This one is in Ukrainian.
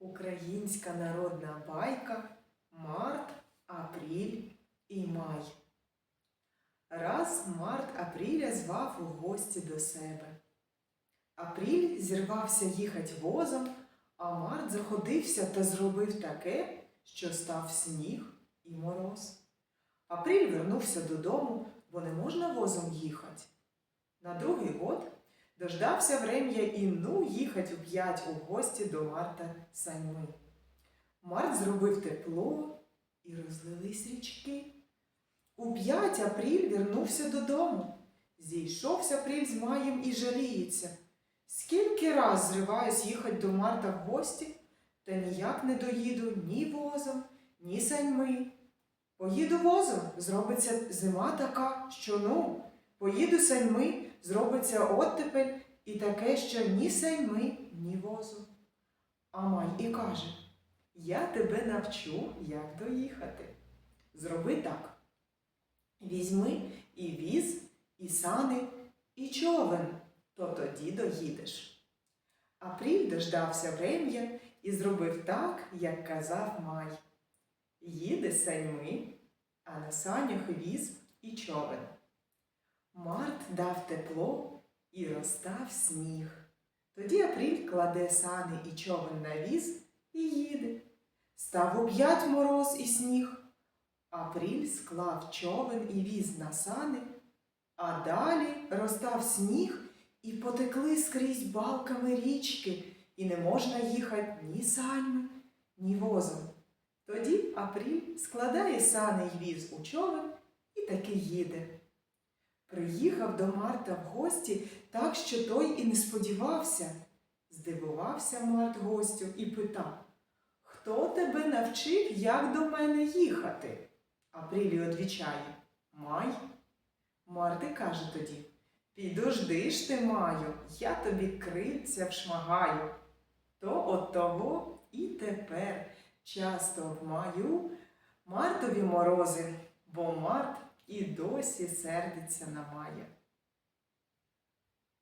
Українська народна байка Март, Апріль і Май. Раз Март Апріля звав у гості до себе. Апріль зірвався їхать возом, а Март заходився та зробив таке, що став сніг і мороз. Апріль вернувся додому, бо не можна возом їхать. На другий год дождався врем'я і ну їхать у п'ять у гості до Марта саньми. Март зробив тепло і розлились річки. У п'ять Апріль вернувся додому. Зійшовся Апріль з Маєм і жаліється. Скільки раз зриваюсь їхать до Марта в гості, та ніяк не доїду ні возом, ні саньми. Поїду возом, зробиться зима така, що ну, поїду саньми, зробиться оттепель і таке, що ні саньми, ні возу. А Май і каже: Я тебе навчу, як доїхати. Зроби так. Візьми і віз, і сани, і човен, то тоді доїдеш. Апріль дождався врем'я і зробив так, як казав Май. Їде саньми, а на санях віз і човен. Март дав тепло і розстав сніг. Тоді Апріль кладе сани і човен на віз і їде. Став об'ять мороз і сніг. Апріль склав човен і віз на сани, а далі розстав сніг і потекли скрізь балками річки, і не можна їхати ні саньми, ні возом. Тоді Апріль складає сани й віз у човен і таки їде. Приїхав до Марта в гості так, що той і не сподівався. Здивувався Март гостю і питав, хто тебе навчив, як до мене їхати? Апрілі одвічає Май. Марти каже тоді Підожди ж ти, маю, я тобі крильця вшмагаю. То от того і тепер часто в маю Мартові морози, бо Март і досі сердиться на Мая.